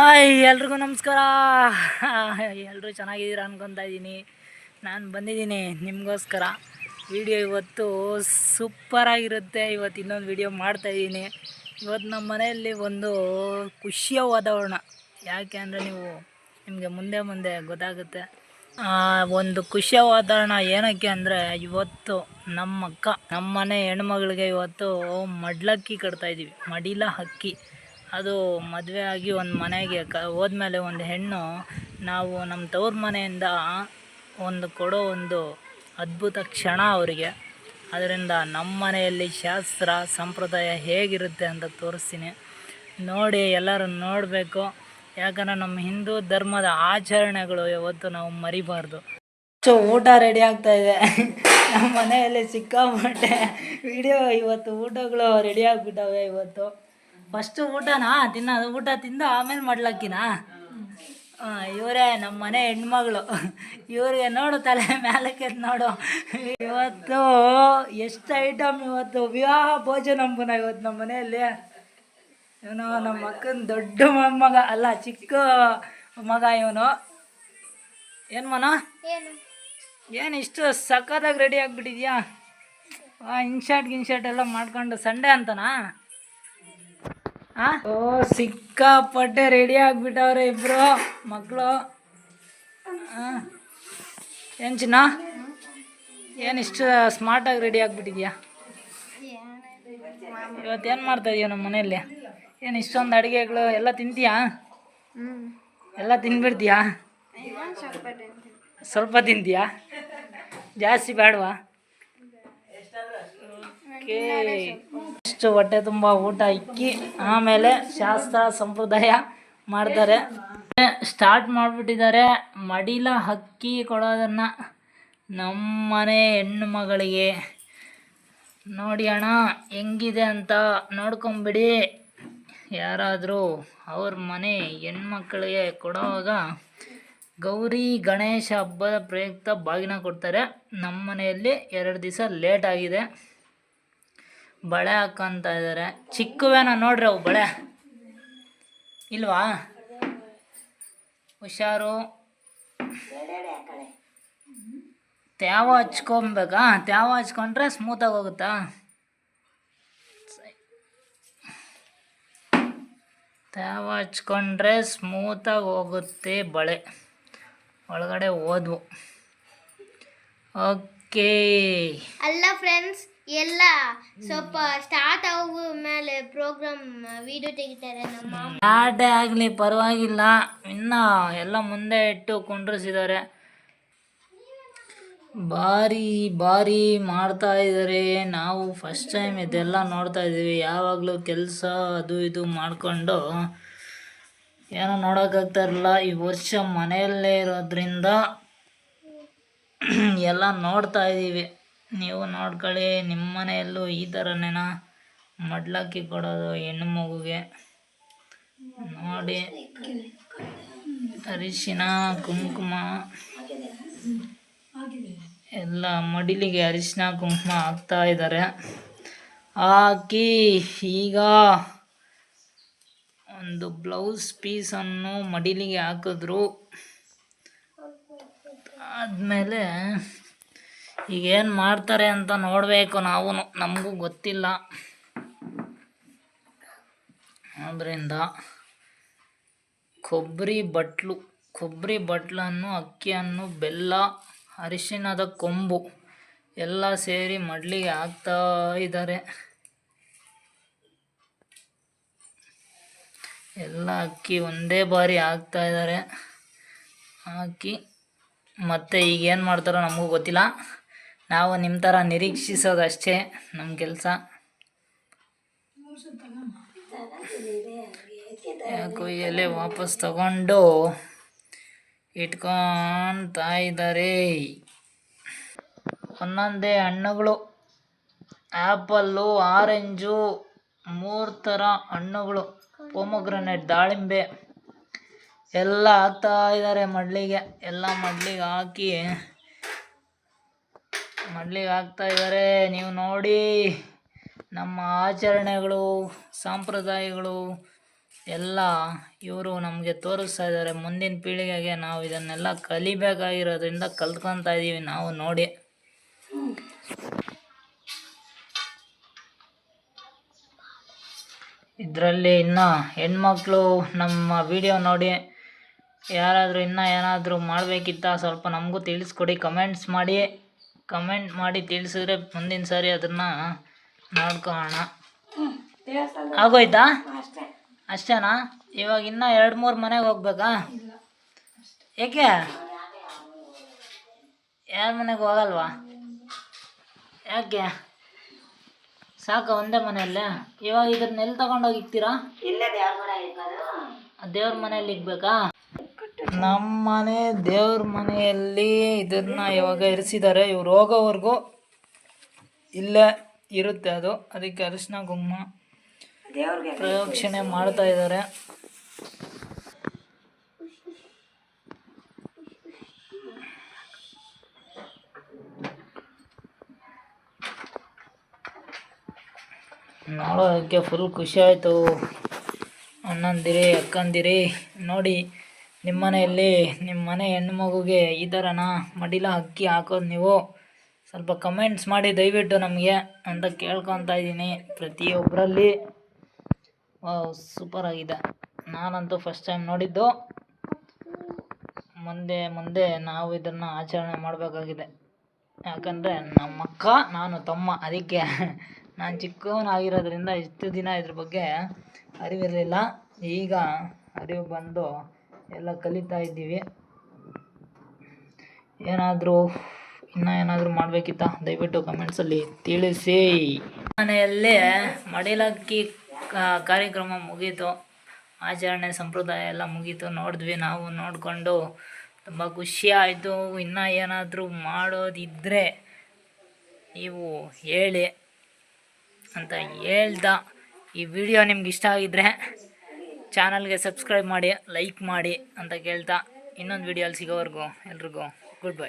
Hi, ಎಲ್ರಿಗೂ ನಮಸ್ಕಾರ. ಎಲ್ಲರೂ ಚೆನ್ನಾಗಿದ್ದೀರಾ ಅನ್ಕೊತಾ ಇದ್ದೀನಿ. ನಾನು ಬಂದಿದ್ದೀನಿ ನಿಮಗೋಸ್ಕರ. ವಿಡಿಯೋ ಇವತ್ತು ಸೂಪರಾಗಿರುತ್ತೆ ಇವತ್ತು ಇನ್ನೊಂದು ವಿಡಿಯೋ ಮಾಡ್ತಾಯಿದ್ದೀನಿ ಇವತ್ತು ನಮ್ಮ ಮನೆಯಲ್ಲಿ ಒಂದು ಖುಷಿಯ ವಾತಾವರಣ. ಯಾಕೆ ಅಂದರೆ ನೀವು ನಿಮಗೆ ಮುಂದೆ ಮುಂದೆ ಗೊತ್ತಾಗುತ್ತೆ. ಒಂದು ಖುಷಿಯ ವಾತಾವರಣ ಏನಕ್ಕೆ ಅಂದರೆ ಇವತ್ತು ನಮ್ಮ ಅಕ್ಕ ನಮ್ಮ ಮನೆ ಹೆಣ್ಮಗಳಿಗೆ ಇವತ್ತು ಮಡ್ಲಕ್ಕಿ ಕಟ್ತಾಯಿದ್ದೀವಿ ಮಡಿಲ ಹಕ್ಕಿ. ಅದು ಮದುವೆ ಆಗಿ ಒಂದು ಮನೆಗೆ ಕ, ಹೋದ್ಮೇಲೆ ಒಂದು ಹೆಣ್ಣು ನಾವು ನಮ್ಮ ತವ್ರ ಮನೆಯಿಂದ ಒಂದು ಕೊಡೋ ಒಂದು ಅದ್ಭುತ ಕ್ಷಣ ಅವರಿಗೆ. ಅದರಿಂದ ನಮ್ಮ ಮನೆಯಲ್ಲಿ ಶಾಸ್ತ್ರ, ಸಂಪ್ರದಾಯ ಹೇಗಿರುತ್ತೆ ಅಂತ ತೋರಿಸ್ತೀನಿ. ನೋಡಿ ಎಲ್ಲರೂ ನೋಡಬೇಕು. ಯಾಕಂದರೆ ನಮ್ಮ ಹಿಂದೂ ಧರ್ಮದ ಆಚರಣೆಗಳು ಯಾವತ್ತು ನಾವು ಮರಿಬಾರ್ದು. ಸೊ, ಊಟ ರೆಡಿ ಆಗ್ತಾ ಇದೆ. ನಮ್ಮ ಮನೆಯಲ್ಲಿ ಸಿಕ್ಕಾಪಟ್ಟೆ ವಿಡಿಯೋ ಇವತ್ತು ಊಟಗಳು ರೆಡಿ ಆಗಿಬಿಟ್ಟವೆ ಇವತ್ತು. ಫಸ್ಟು ಊಟನಾ? ತಿನ್ನೋದು ಊಟ ತಿಂದು ಆಮೇಲೆ ಮಾಡ್ಲಕ್ಕಿನಾ? ಇವರೇ ನಮ್ಮ ಮನೆ ಹೆಣ್ಮಗಳು. ಇವ್ರಿಗೆ ನೋಡು ತಲೆ ಮೇಲಕ್ಕೆ ನೋಡು. ಇವತ್ತು ಎಷ್ಟು ಐಟಮ್ ಇವತ್ತು? ವಿವಾಹ ಭೋಜನ ಅಂಬನ ಇವತ್ತು ನಮ್ಮ ಮನೆಯಲ್ಲಿ? ಇವನು ನಮ್ಮ ಅಕ್ಕನ ದೊಡ್ಡ ಮೊಮ್ಮಗ. ಅಲ್ಲ ಚಿಕ್ಕ ಮಗ ಇವನು. ಏನು ಮನ? ಏನು? ಇಷ್ಟು ಸಖತ್ತಾಗಿ ರೆಡಿ ಆಗಿಬಿಟ್ಟಿದ್ಯಾ? ಇನ್ಶರ್ಟ್ ಗಿನ್ಶರ್ಟ್ ಎಲ್ಲ ಮಾಡ್ಕೊಂಡು ಸಂಡೇ ಅಂತನಾ? ಓ ಸಿಕ್ಕಾಪಟ್ಟೆ ರೆಡಿ ಆಗ್ಬಿಟ್ಟವ್ರೆ ಇಬ್ರು ಮಕ್ಕಳು ಏನ್ ಏನು ಚಿನ್ನ? ಏನಿಷ್ಟು ಇಷ್ಟು ಸ್ಮಾರ್ಟಾಗಿ ರೆಡಿ ಆಗಿಬಿಟ್ಟಿದ್ಯಾ? ಇವತ್ತೇನು ಮಾಡ್ತಾ ಇದೀಯ ನಮ್ಮ ಮನೆಯಲ್ಲಿ? ಏನು ಇಷ್ಟೊಂದು ಅಡುಗೆಗಳು ಎಲ್ಲ ತಿಂತೀಯಾ? ಎಲ್ಲ ತಿನ್ಬಿಡ್ತೀಯಾ? ಸ್ವಲ್ಪ ತಿಂತೀಯಾ? ಜಾಸ್ತಿ ಬೇಡವಾ ಓಕೆ. ಇಷ್ಟು ಹೊಟ್ಟೆ ತುಂಬ ಊಟ ಇಕ್ಕಿ, ಆಮೇಲೆ ಶಾಸ್ತ್ರ ಸಂಪ್ರದಾಯ ಮಾಡ್ತಾರೆ. ಸ್ಟಾರ್ಟ್ ಮಾಡಿಬಿಟ್ಟಿದ್ದಾರೆ. ಮಡಿಲ ಹಕ್ಕಿ ಕೊಡೋದನ್ನು ನಮ್ಮನೆ ಹೆಣ್ಣು ಮಗಳಿಗೆ. ನೋಡಿ ಅಣ್ಣ, ಹೆಂಗಿದೆ ಅಂತ ನೋಡ್ಕೊಂಬಿಡಿ. ಯಾರಾದರೂ ಅವ್ರ ಮನೆ ಹೆಣ್ಮಕ್ಳಿಗೆ ಕೊಡುವಾಗ ಗೌರಿ ಗಣೇಶ ಹಬ್ಬದ ಪ್ರಯುಕ್ತ ಬಾಗಿನ ಕೊಡ್ತಾರೆ. ನಮ್ಮ ಮನೆಯಲ್ಲಿ ಎರಡು ದಿವಸ ಲೇಟ್ ಆಗಿದೆ. ಬಳೆ ಹಾಕೊಂತ ಇದ್ದಾರೆ ಚಿಕ್ಕವೇನ ನೋಡ್ರಿ ಅವು ಬಳೆ? ಇಲ್ವಾ? ಹುಷಾರು. ತ್ಯಾವ ಹಚ್ಕೊಬೇಕಾ? ತ್ಯಾವ ಹಚ್ಕೊಂಡ್ರೆ ಸ್ಮೂತಾಗಿ ಹೋಗುತ್ತಾ? ತ್ಯಾವ ಹಚ್ಕೊಂಡ್ರೆ ಸ್ಮೂತಾಗಿ ಹೋಗುತ್ತೆ ಬಳೆ. ಒಳಗಡೆ ಹೋದ್ವು ಓಕೆ ಅಲ್ಲ ಫ್ರೆಂಡ್ಸ್ ಎಲ್ಲ ಸ್ವಲ್ಪ ಸ್ಟಾರ್ಟ್ ಆಗೋ ಮೇಲೆ ಪ್ರೋಗ್ರಾಮ್ ವಿಡಿಯೋ ತೆಗಿತಾರೆ ನಮ್ಮ ಮಾಮ. ಆಟೇ ಆಗಲಿ, ಪರವಾಗಿಲ್ಲ. ಇನ್ನ ಎಲ್ಲ ಮುಂದೆ ಇಟ್ಟು ಕುಂಡ್ರಿಸಿದ್ದಾರೆ. ಭಾರಿ ಭಾರಿ ಮಾಡ್ತಾ ಇದ್ದಾರೆ. ನಾವು ಫಸ್ಟ್ ಟೈಮ್ ಇದೆಲ್ಲ ನೋಡ್ತಾ ಇದ್ದೀವಿ. ಯಾವಾಗಲೂ ಕೆಲಸ ಅದು ಇದು ಮಾಡಿಕೊಂಡು ಏನೋ ನೋಡೋಕ್ಕಾಗ್ತಾ ಇರಲಿಲ್ಲ ಈ ವರ್ಷ ಮನೆಯಲ್ಲೇ ಇರೋದ್ರಿಂದ ಎಲ್ಲ ನೋಡ್ತಾ ಇದ್ದೀವಿ. ನೀವು ನೋಡ್ಕೊಳ್ಳಿ, ನಿಮ್ಮ ಮನೆಯಲ್ಲೂ ಈ ಥರನೇನ ಮಡ್ಲಕ್ಕಿ ಕೊಡೋದು ಹೆಣ್ಣು ಮಗುಗೆ. ನೋಡಿ, ಅರಿಶಿನ, ಕುಂಕುಮ, ಎಲ್ಲ ಮಡಿಲಿಗೆ ಅರಿಶಿನ, ಕುಂಕುಮ ಹಾಕ್ತಾ ಇದ್ದಾರೆ. ಹಾಕಿ ಈಗ ಒಂದು ಬ್ಲೌಸ್ ಪೀಸನ್ನು ಮಡಿಲಿಗೆ ಹಾಕಿದ್ರು. ಆದಮೇಲೆ ಈಗ ಏನು ಮಾಡ್ತಾರೆ ಅಂತ ನೋಡಬೇಕು ನಾವು ನಮಗೂ ಗೊತ್ತಿಲ್ಲ. ಆದ್ದರಿಂದ ಕೊಬ್ಬರಿ ಬಟ್ಲು ಕೊಬ್ಬರಿ ಬಟ್ಲನ್ನು, ಅಕ್ಕಿಯನ್ನು, ಬೆಲ್ಲ, ಅರಿಶಿಣದ ಕೊಂಬು ಎಲ್ಲ ಸೇರಿ ಮಡ್ಲಿಗೆ ಹಾಕ್ತಾ ಇದ್ದಾರೆ. ಎಲ್ಲ ಅಕ್ಕಿ ಒಂದೇ ಬಾರಿ ಹಾಕ್ತಾ ಇದ್ದಾರೆ. ಹಾಕಿ ಮತ್ತು ಈಗ ಏನು ಮಾಡ್ತಾರೋ ನಮಗೂ ಗೊತ್ತಿಲ್ಲ. ನಾವು ನಿಮ್ಮ ಥರ ನಿರೀಕ್ಷಿಸೋದಷ್ಟೇ ನಮ್ಮ ಕೆಲಸ. ಯಾಕೋ ಎಲೆ ವಾಪಸ್ ತಗೊಂಡು ಇಟ್ಕೊತಾ ಇದ್ದಾರೆ. ಒಂದೊಂದೇ ಹಣ್ಣುಗಳು ಆ್ಯಪಲ್ಲು ಆರೆಂಜು, ಮೂರು ಥರ ಹಣ್ಣುಗಳು, ಪೊಮೊಗ್ರನೇಟ್, ದಾಳಿಂಬೆ ಎಲ್ಲ ಹಾಕ್ತಾ ಇದ್ದಾರೆ ಮಡ್ಲಿಗೆ. ಎಲ್ಲ ಮಡ್ಲಿಗೆ ಹಾಕಿ ಮಡ್ಲಿಗೆ ಆಗ್ತಾ ಇದ್ದಾರೆ ನೀವು ನೋಡಿ ನಮ್ಮ ಆಚರಣೆಗಳು, ಸಂಪ್ರದಾಯಗಳು ಎಲ್ಲ ಇವರು ನಮಗೆ ತೋರಿಸ್ತಾ ಇದ್ದಾರೆ ಮುಂದಿನ ಪೀಳಿಗೆಗೆ ನಾವು ಇದನ್ನೆಲ್ಲ ಕಲಿಬೇಕಾಗಿರೋದ್ರಿಂದ ಕಲ್ತ್ಕೊತಾ ಇದ್ದೀವಿ ನಾವು ನೋಡಿ. ಇದರಲ್ಲಿ ಇನ್ನು ಹೆಣ್ಮಕ್ಳು ನಮ್ಮ ವಿಡಿಯೋ ನೋಡಿ. ಯಾರಾದರೂ ಇನ್ನೂ ಏನಾದರೂ ಮಾಡಬೇಕಿತ್ತ ಸ್ವಲ್ಪ ನಮಗೂ ತಿಳಿಸ್ಕೊಡಿ, ಕಮೆಂಟ್ಸ್ ಮಾಡಿ. ಕಮೆಂಟ್ ಮಾಡಿ ತಿಳಿಸಿದ್ರೆ ಮುಂದಿನ ಸಾರಿ ಅದನ್ನು ನೋಡ್ಕೋಣ. ಆಗೋಯ್ತಾ? ಅಷ್ಟೇನಾ? ಇವಾಗ ಇನ್ನ ಎರಡು ಮೂರು ಮನೆಗೆ ಹೋಗ್ಬೇಕಾ? ಏಕೆ? ಯಾರ ಮನೆಗೆ ಹೋಗಲ್ವಾ? ಯಾಕೆ? ಸಾಕ ಒಂದೇ ಮನೆಯಲ್ಲೇ. ಇವಾಗ ಇದನ್ನೆಲ್ಲಿ ಎಲ್ಲಿ ತಗೊಂಡೋಗಿ ಇಕ್ತೀರಾ? ದೇವ್ರ ಮನೆಯಲ್ಲಿ ಇಕ್ಬೇಕಾ? ನಮ್ಮ ಮನೆ ದೇವ್ರ ಮನೆಯಲ್ಲಿ ಇದನ್ನ ಇವಾಗ ಇರಿಸಿದ್ದಾರೆ ಇವ್ರು ಹೋಗೋವರೆಗೂ ಇಲ್ಲೇ ಇರುತ್ತೆ ಅದು. ಅದಕ್ಕೆ ಅರಿಶಿನ ಗುಮ್ಮ ಪ್ರಯೋಕ್ಷಣೆ ಮಾಡ್ತಾ ಇದ್ದಾರೆ ನೋಡೋದಕ್ಕೆ ಫುಲ್ ಖುಷಿ ಆಯಿತು. ಅಣ್ಣಂದಿರಿ ಅಕ್ಕಂದಿರಿ ನೋಡಿ. ನಿಮ್ಮ ಮನೆಯಲ್ಲಿ ನಿಮ್ಮ ಮನೆ ಹೆಣ್ಣು ಮಗುಗೆ ಈ ಥರನ ಮಡಿಲ ಅಕ್ಕಿ ಹಾಕೋದು ನೀವು, ಸ್ವಲ್ಪ ಕಮೆಂಟ್ಸ್ ಮಾಡಿ ದಯವಿಟ್ಟು ನಮಗೆ ಅಂತ ಕೇಳ್ಕೊತಾ ಇದ್ದೀನಿ. ಪ್ರತಿಯೊಬ್ಬರಲ್ಲಿ ಸೂಪರ್ ಆಗಿದೆ. ನಾನಂತೂ ಫಸ್ಟ್ ಟೈಮ್ ನೋಡಿದ್ದು. ಮುಂದೆ ಮುಂದೆ ನಾವು ಇದನ್ನು ಆಚರಣೆ ಮಾಡಬೇಕಾಗಿದೆ. ಯಾಕಂದರೆ ನಮ್ಮಕ್ಕ ನಾನು ತಮ್ಮ, ಅದಕ್ಕೆ ನಾನು ಚಿಕ್ಕವನಾಗಿರೋದ್ರಿಂದ ಇಷ್ಟು ದಿನ ಇದ್ರ ಬಗ್ಗೆ ಅರಿವಿರಲಿಲ್ಲ. ಈಗ ಅರಿವು ಬಂದು ಎಲ್ಲ ಕಲಿತಾ ಇದ್ದೀವಿ. ಏನಾದರೂ ಇನ್ನೂ ಏನಾದರೂ ಮಾಡಬೇಕಿತ್ತ? ದಯವಿಟ್ಟು ಕಮೆಂಟ್ಸಲ್ಲಿ ತಿಳಿಸಿ. ಮನೆಯಲ್ಲೇ ಮಡಿಲಕ್ಕಿ ಕಾರ್ಯಕ್ರಮ ಮುಗೀತು. ಆಚರಣೆ ಸಂಪ್ರದಾಯ ಎಲ್ಲ ಮುಗೀತು. ನೋಡಿದ್ವಿ, ನಾವು ನೋಡಿಕೊಂಡು ತುಂಬ ಖುಷಿ ಆಯಿತು. ಇನ್ನೂ ಏನಾದರೂ ಮಾಡೋದಿದ್ದರೆ ನೀವು ಹೇಳಿ ಅಂತ ಹೇಳ್ದ. ಈ ವಿಡಿಯೋ ನಿಮ್ಗೆ ಇಷ್ಟ ಆಗಿದ್ದರೆ ಚಾನಲ್ಗೆ ಸಬ್ಸ್ಕ್ರೈಬ್ ಮಾಡಿ ಲೈಕ್ ಮಾಡಿ ಅಂತ ಕೇಳ್ತಾ ಇನ್ನೊಂದು ವಿಡಿಯೋಲ್ಲಿ ಸಿಗೋವರೆಗೂ ಎಲ್ರಿಗೂ ಗುಡ್ ಬೈ